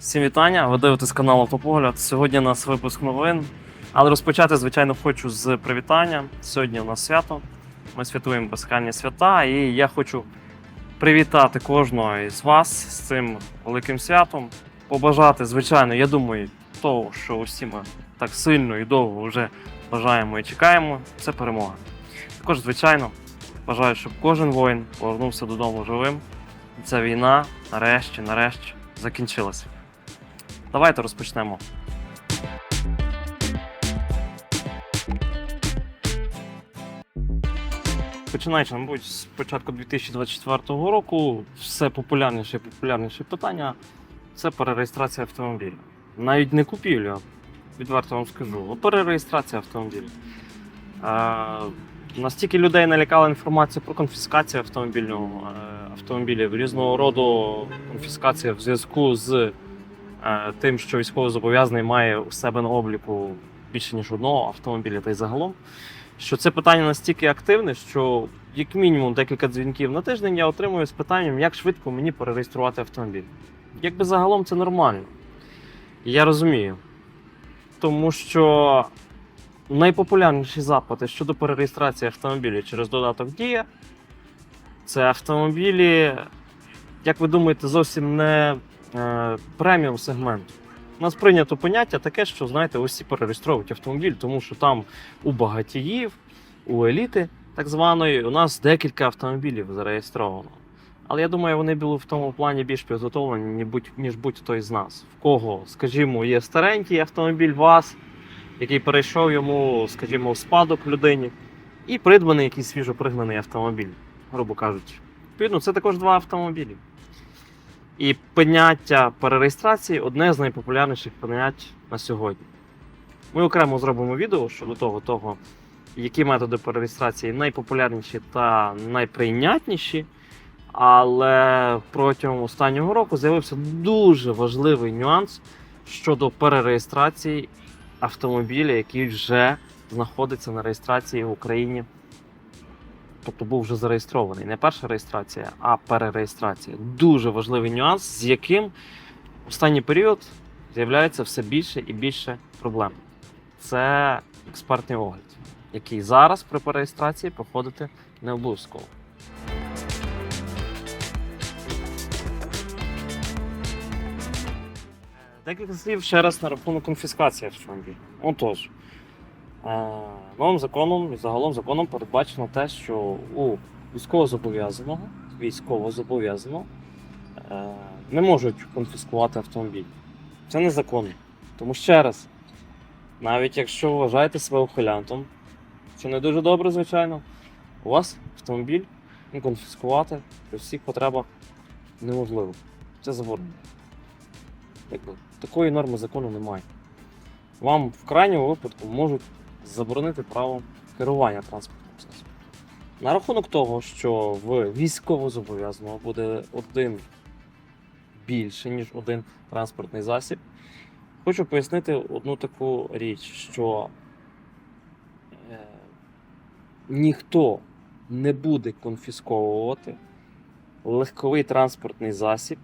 Всім вітання, ви дивитесь канал Автопогляд. Сьогодні у нас випуск новин. Але розпочати, звичайно, хочу з привітання. Сьогодні у нас свято. Ми святуємо безкальні свята, і я хочу привітати кожного із вас з цим великим святом. Побажати, звичайно, я думаю, того, що усі ми так сильно і довго вже бажаємо і чекаємо, це перемога. Також, звичайно, бажаю, щоб кожен воїн повернувся додому живим. І ця війна нарешті, нарешті закінчилася. Давайте розпочнемо. Починаючи, мабуть, з початку 2024 року, все популярніше і популярніше питання це перереєстрація автомобіля. Навіть не купівля, відверто вам скажу, а перереєстрація автомобіля. Е, настільки людей налякала інформація про конфіскацію автомобільного е, автомобілів, різного роду конфіскація в зв'язку з тим, що військовозобов'язаний має у себе на обліку більше ніж одного автомобіля та й загалом. Що це питання настільки активне, що як мінімум декілька дзвінків на тиждень я отримую з питанням, як швидко мені перереєструвати автомобіль. Якби загалом це нормально. Я розумію. Тому що найпопулярніші запити щодо перереєстрації автомобілів через додаток Дія це автомобілі, як ви думаєте, зовсім не е, преміум сегменту. У нас прийнято поняття таке, що знаєте, усі перереєстровують автомобіль, тому що там у багатіїв, у еліти так званої, у нас декілька автомобілів зареєстровано. Але я думаю, вони були в тому плані більш підготовлені, ніж будь-хто із нас. В кого, скажімо, є старенький автомобіль ВАЗ, який перейшов йому, скажімо, в спадок людині, і придбаний якийсь свіжопригнаний автомобіль, грубо кажучи. Відповідно, це також два автомобілі. І поняття перереєстрації одне з найпопулярніших понять на сьогодні. Ми окремо зробимо відео щодо того, того які методи перереєстрації найпопулярніші та найприйнятніші. Але протягом останнього року з'явився дуже важливий нюанс щодо перереєстрації автомобіля, який вже знаходиться на реєстрації в Україні. Тобто був вже зареєстрований. Не перша реєстрація, а перереєстрація. Дуже важливий нюанс, з яким останній період з'являється все більше і більше проблем. Це експертний огляд, який зараз при перереєстрації проходити не обов'язково. Декілька слів ще раз на рахунок конфіскації автомобіля. Отож, новим законом і загалом законом передбачено те, що у військовозобов'язаного військовозобов'язаного е, не можуть конфіскувати автомобіль. Це незаконно. Тому ще раз, навіть якщо вважаєте себе ухилянтом, що не дуже добре, звичайно, у вас автомобіль конфіскувати при всіх потребах неможливо. Це заборонено. Такої норми закону немає. Вам в крайньому випадку можуть заборонити право керування транспортним засобом. На рахунок того, що в військовозобов'язаного буде один більше, ніж один транспортний засіб, хочу пояснити одну таку річ, що е, ніхто не буде конфісковувати легковий транспортний засіб,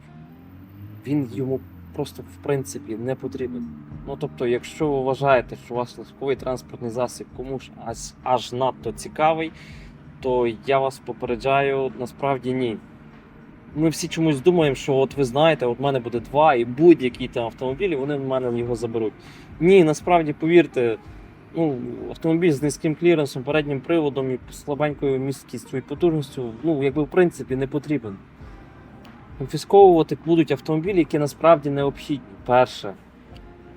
він йому просто в принципі не потрібен. Ну тобто, якщо ви вважаєте, що ваш легковий транспортний засіб комусь аж, аж надто цікавий, то я вас попереджаю, насправді ні. Ми всі чомусь думаємо, що от ви знаєте, от в мене буде два, і будь-які там автомобілі, вони в мене його заберуть. Ні, насправді, повірте, ну, автомобіль з низьким кліренсом, переднім приводом і слабенькою місткістю і потужністю, ну, якби в принципі не потрібен. Конфісковувати будуть автомобілі, які насправді необхідні. Перше.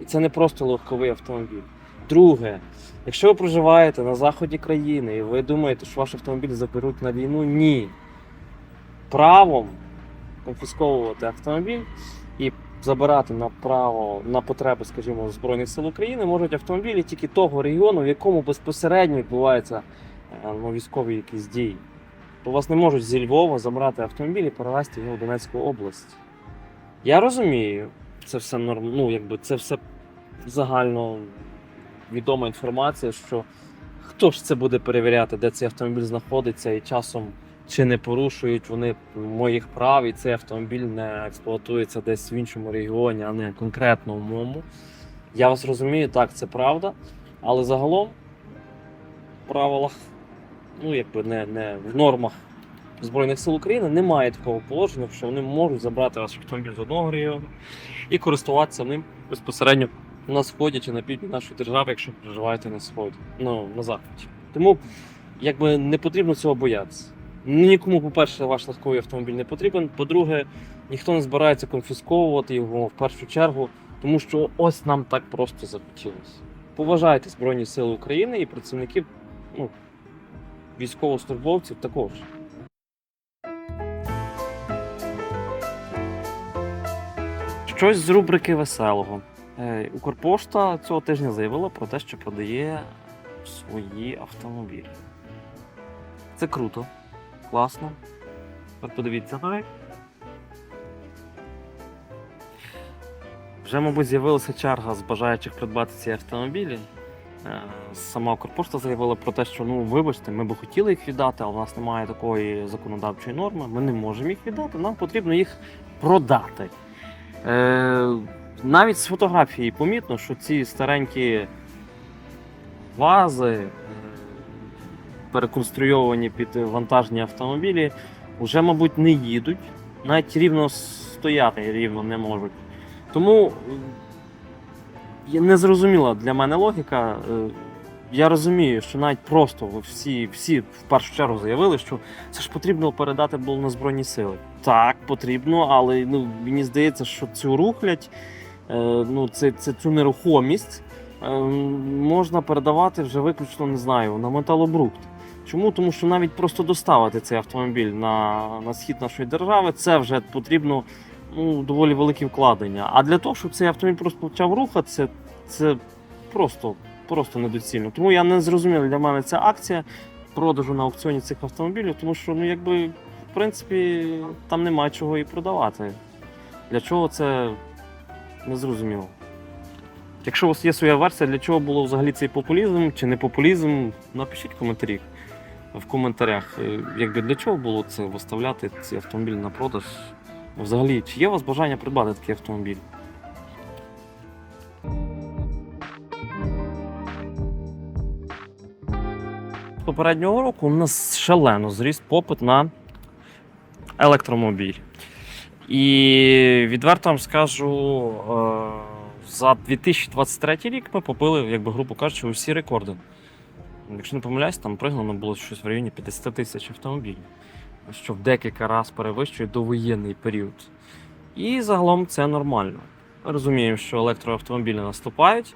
І це не просто легковий автомобіль. Друге, якщо ви проживаєте на заході країни і ви думаєте, що ваш автомобіль заберуть на війну, ні. Правом конфісковувати автомобіль і забирати на право на потреби, скажімо, Збройних сил України можуть автомобілі тільки того регіону, в якому безпосередньо відбуваються е, ну, військові якісь дії. То вас не можуть зі Львова забрати автомобіль і перевезти його в Донецьку область. Я розумію, це все норм, ну, якби це все загально відома інформація, що хто ж це буде перевіряти, де цей автомобіль знаходиться, і часом чи не порушують вони моїх прав, і цей автомобіль не експлуатується десь в іншому регіоні, а не конкретно в моєму. Я вас розумію, так, це правда. Але загалом в правилах, ну якби не, не в нормах Збройних сил України немає такого положення, що вони можуть забрати ваш автомобіль з одного регіону і користуватися ним безпосередньо на сході чи на півдні нашої держави, якщо проживаєте на сході, ну на заході. Тому якби не потрібно цього боятися. Нікому, по-перше, ваш легковий автомобіль не потрібен. По-друге, ніхто не збирається конфісковувати його в першу чергу, тому що ось нам так просто захотілося. Поважайте Збройні Сили України і працівників, ну, військовослужбовців також. Щось з рубрики веселого. Е, Укрпошта цього тижня заявила про те, що продає свої автомобілі. Це круто, класно. От подивіться на. Вже, мабуть, з'явилася черга з бажаючих придбати ці автомобілі. Е, Сама Укрпошта заявила про те, що ну вибачте, ми би хотіли їх віддати, але у нас немає такої законодавчої норми. Ми не можемо їх віддати, нам потрібно їх продати. Е, навіть з фотографії помітно, що ці старенькі вази, е, переконструйовані під вантажні автомобілі, вже, мабуть, не їдуть, навіть рівно стояти рівно не можуть. Тому е, незрозуміла для мене логіка. Я розумію, що навіть просто всі, всі в першу чергу заявили, що це ж потрібно передати було на Збройні сили. Так, потрібно, але ну, мені здається, що цю рухлядь, е, ну, це, це, цю нерухомість е, можна передавати вже виключно, не знаю, на металобрухт. Чому? Тому що навіть просто доставити цей автомобіль на, на схід нашої держави, це вже потрібно ну, доволі великі вкладення. А для того, щоб цей автомобіль просто почав рухатися, це просто, просто недоцільно. Тому я не зрозумів для мене ця акція продажу на аукціоні цих автомобілів, тому що, ну, якби, в принципі, там нема чого і продавати. Для чого це не зрозуміло. Якщо у вас є своя версія, для чого було взагалі цей популізм чи не популізм, напишіть коментарі. В коментарях, е, якби для чого було це виставляти ці автомобілі на продаж. Взагалі, чи є у вас бажання придбати такий автомобіль? Попереднього року у нас шалено зріс попит на електромобіль. І відверто вам скажу, е, за 2023 рік ми побили, якби грубо кажучи, усі рекорди. Якщо не помиляюсь, там пригнано було щось в районі 50 тисяч автомобілів, що в декілька разів перевищує довоєнний період. І загалом це нормально. Ми розуміємо, що електроавтомобілі наступають.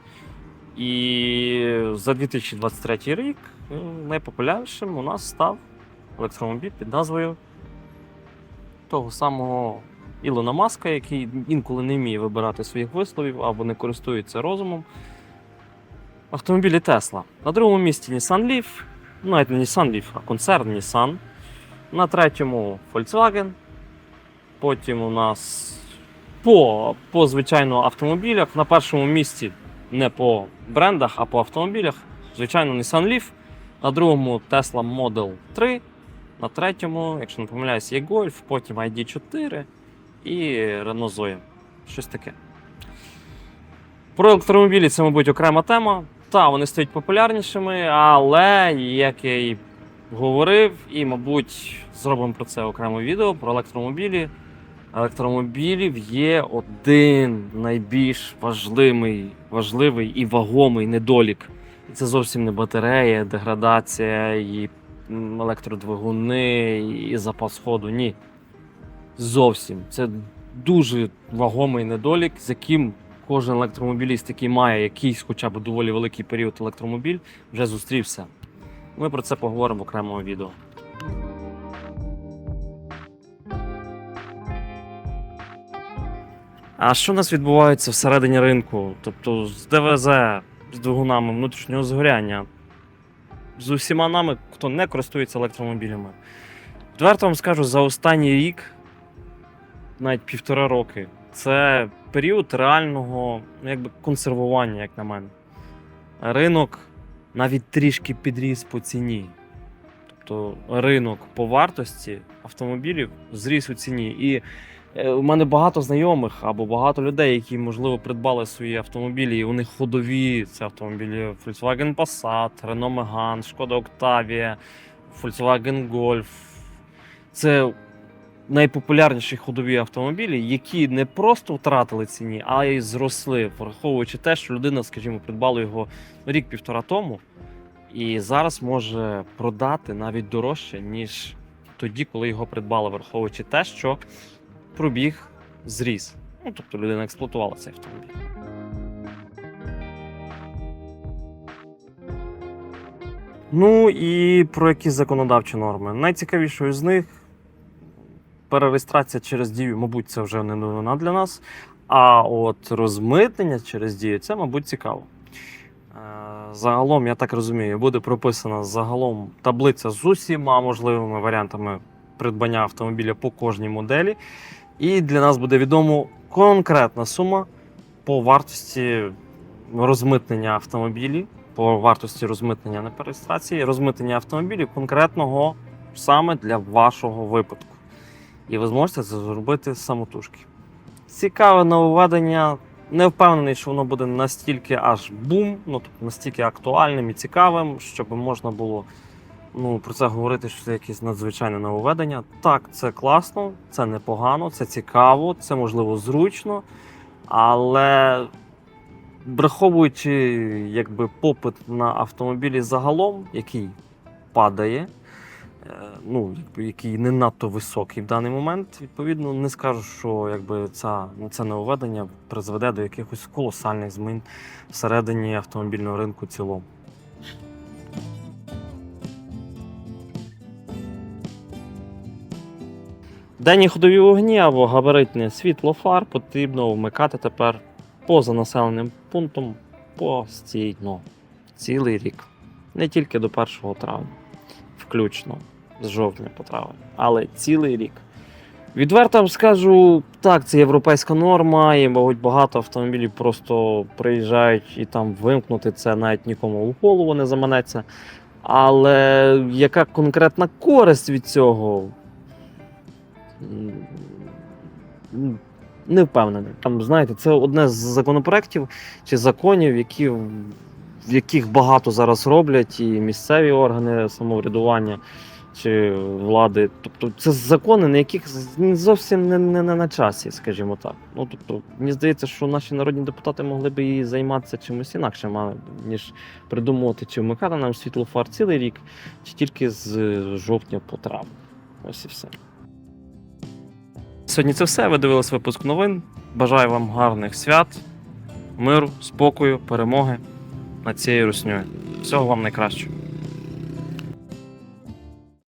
І за 2023 рік е, найпопулярнішим у нас став електромобіль під назвою того самого Ілона Маска, який інколи не вміє вибирати своїх висловів або не користується розумом. Автомобілі Tesla. На другому місці Nissan Leaf, ну навіть не Nissan Leaf, а концерн Nissan. На третьому Volkswagen. Потім у нас по, по звичайно автомобілях. На першому місці не по брендах, а по автомобілях. Звичайно, Nissan Leaf. На другому Tesla Model 3. На третьому, якщо не помиляюсь, є Golf, потім ID4 і Renault Zoe. Щось таке. Про електромобілі це, мабуть, окрема тема. Та, вони стають популярнішими, але, як я і говорив, і, мабуть, зробимо про це окреме відео про електромобілі. Електромобілів є один найбільш важливий, важливий і вагомий недолік. І це зовсім не батарея, деградація, і електродвигуни, і запас ходу. Ні. Зовсім. Це дуже вагомий недолік, з яким кожен електромобіліст, який має якийсь хоча б доволі великий період електромобіль, вже зустрівся. Ми про це поговоримо в окремому відео. А що у нас відбувається всередині ринку? Тобто з ДВЗ, з двигунами внутрішнього згоряння, з усіма нами, хто не користується електромобілями. Відверто вам скажу, за останній рік, навіть півтора роки, це період реального ну, якби, консервування, як на мене. Ринок навіть трішки підріс по ціні. тобто ринок по вартості автомобілів зріс у ціні. І у мене багато знайомих або багато людей, які, можливо, придбали свої автомобілі, і у них ходові це автомобілі Volkswagen Passat, Renault Megane, Škoda Octavia, Volkswagen Golf. Це найпопулярніші ходові автомобілі, які не просто втратили ціні, а й зросли, враховуючи те, що людина, скажімо, придбала його рік-півтора тому, і зараз може продати навіть дорожче, ніж тоді, коли його придбали, враховуючи те, що пробіг зріс. Ну, тобто людина експлуатувала цей автомобіль. Ну і про які законодавчі норми. Найцікавішою з них перереєстрація через дію, мабуть, це вже не новина для нас. А от розмитнення через дію це, мабуть, цікаво. Е, Загалом, я так розумію, буде прописана загалом таблиця з усіма можливими варіантами придбання автомобіля по кожній моделі. І для нас буде відомо конкретна сума по вартості розмитнення автомобілів, по вартості розмитнення не перереєстрації, розмитнення автомобілів конкретного саме для вашого випадку. І ви зможете це зробити самотужки. Цікаве нововведення. Не впевнений, що воно буде настільки аж бум, ну тобто настільки актуальним і цікавим, щоб можна було ну, про це говорити, що це якесь надзвичайне нововведення. Так, це класно, це непогано, це цікаво, це можливо зручно, але враховуючи якби, попит на автомобілі загалом, який падає, е, ну, який не надто високий в даний момент, відповідно, не скажу, що якби, ця, це нововведення призведе до якихось колосальних змін всередині автомобільного ринку в цілому. Денні ходові вогні або габаритне світло фар потрібно вмикати тепер поза населеним пунктом постійно. Цілий рік. Не тільки до 1 травня, включно з жовтня по травень, але цілий рік. Відверто скажу, так, це європейська норма, і, мабуть, багато автомобілів просто приїжджають і там вимкнути це навіть нікому в голову не заманеться. Але яка конкретна користь від цього? Не впевнений. Там, знаєте, це одне з законопроєктів чи законів, які, в яких багато зараз роблять, і місцеві органи самоврядування чи влади. Тобто це закони, на яких зовсім не, не, не на часі, скажімо так. Ну, тобто, мені здається, що наші народні депутати могли б і займатися чимось інакшим, ніж придумувати, чи вмикати нам світлофар цілий рік, чи тільки з жовтня по травень. Ось і все. Сьогодні це все. Ви дивились випуск новин. Бажаю вам гарних свят, миру, спокою, перемоги над цією руснею. Всього вам найкращого.